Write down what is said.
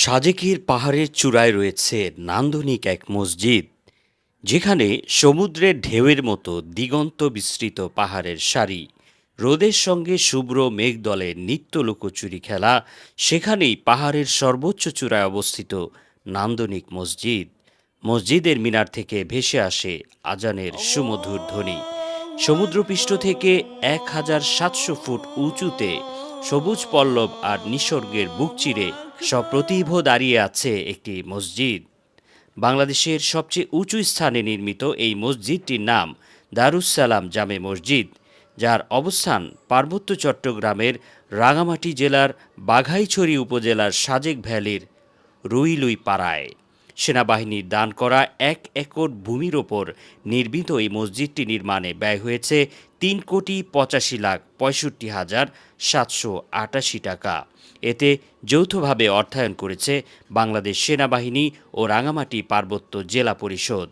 সাজেকের পাহাড়ের চূড়ায় রয়েছে নান্দনিক এক মসজিদ, যেখানে সমুদ্রের ঢেউয়ের মতো দিগন্ত বিস্তৃত পাহাড়ের সারি। রোদের সঙ্গে শুভ্র মেঘদলের নিত্য লোকচুরি খেলা, সেখানেই পাহাড়ের সর্বোচ্চ চূড়ায় অবস্থিত নান্দনিক মসজিদ। মসজিদের মিনার থেকে ভেসে আসে আজানের সুমধুর ধ্বনি। সমুদ্রপৃষ্ঠ থেকে এক হাজার সাতশো ফুট উঁচুতে সবুজ পল্লব আর নিসর্গের বুক চিরে সপ্রতিভ দাঁড়িয়ে আছে একটি মসজিদ। বাংলাদেশের সবচেয়ে উঁচু স্থানে নির্মিত এই মসজিদটির নাম দারুসালাম জামে মসজিদ, যার অবস্থান পার্বত্য চট্টগ্রামের রাঙামাটি জেলার বাঘাইছড়ি উপজেলার সাজেক ভ্যালির রুইলুই পাড়ায় সেনাবাহিনীর দান করা এক একর ভূমির ওপর নির্মিত এই মসজিদটি নির্মাণে ব্যয় হয়েছে তিন কোটি পঁচাশি লাখ পঁয়ষট্টি হাজার সাতশো আটাশি টাকা। এতে যৌথভাবে অর্থায়ন করেছে বাংলাদেশ সেনাবাহিনী ও রাঙামাটি পার্বত্য জেলা পরিষদ।